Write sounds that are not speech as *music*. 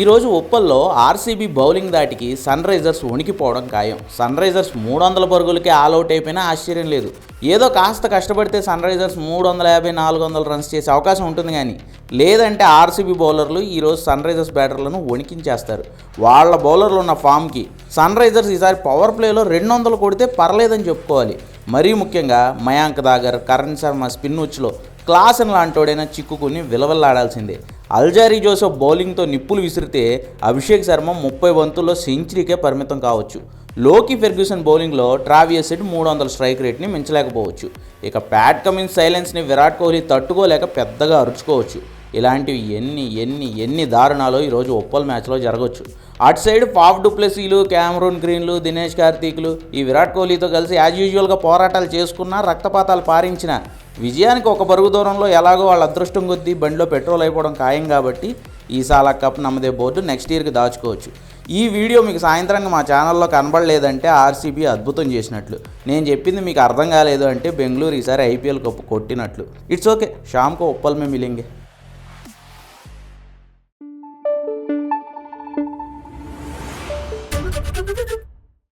ఈరోజు ఉప్పల్లో RCB bowling దాటికి సన్ రైజర్స్ ఉనికిపోవడం ఖాయం. సన్ రైజర్స్ మూడు వందల పరుగులకే ఆల్అవుట్ అయిపోయినా ఆశ్చర్యం లేదు. ఏదో కాస్త కష్టపడితే సన్ రైజర్స్ మూడు వందల యాభై నాలుగు వందల రన్స్ చేసే అవకాశం ఉంటుంది కానీ లేదంటే ఆర్సీబీ బౌలర్లు ఈరోజు సన్ రైజర్స్ బ్యాటర్లను వణికించేస్తారు. వాళ్ళ బౌలర్లు ఉన్న ఫామ్కి సన్ రైజర్స్ ఈసారి పవర్ ప్లేలో రెండు వందలు కొడితే పర్లేదని చెప్పుకోవాలి. మరీ ముఖ్యంగా మయాంక్ దాగర్ కరణ్ శర్మ స్పిన్ ఉచ్లో క్లాసన్ లాంటోడైనా చిక్కుకుని విలవల్లాడాల్సిందే. అల్జారీ జోసెఫ్ బౌలింగ్తో నిప్పులు విసిరితే అభిషేక్ శర్మ ముప్పై బంతుల్లో సెంచరీకే పరిమితం కావచ్చు. లోకి ఫెర్గ్యూసన్ బౌలింగ్లో ట్రావియస్ సెట్ మూడు వందల స్ట్రైక్ రేట్ని మించలేకపోవచ్చు. ఇక ప్యాట్ కమిన్స్ సైలెన్స్ని విరాట్ కోహ్లీ తట్టుకోలేక పెద్దగా అరుచుకోవచ్చు. ఇలాంటివి ఎన్ని ఎన్ని ఎన్ని దారుణాలు ఈరోజు ఉప్పల్ మ్యాచ్లో జరగవచ్చు అటు సైడ్ పాఫ్ డుప్లెసీలు క్యామరూన్ గ్రీన్లు దినేష్ కార్తీక్లు ఈ విరాట్ కోహ్లీతో కలిసి యాజ్ యూజువల్గా పోరాటాలు చేసుకున్నా రక్తపాతాలు పారించిన విజయానికి ఒక పరుగు దూరంలో ఎలాగో వాళ్ళ అదృష్టం కొద్దీ బండిలో పెట్రోల్ అయిపోవడం ఖాయం కాబట్టి ఈ సాలా కప్ నమ్మదే బోర్డు నెక్స్ట్ ఇయర్కి దాచుకోవచ్చు. ఈ వీడియో మీకు సాయంత్రంగా మా ఛానల్లో కనబడలేదంటే ఆర్సీబీ అద్భుతం చేసినట్లు. నేను చెప్పింది మీకు అర్థం కాలేదు అంటే బెంగళూరు ఈసారి ఐపీఎల్ కప్పు కొట్టినట్లు. ఇట్స్ ఓకే షామ్కో ఉప్పల్ మే మిలింగే. Thank *laughs* you.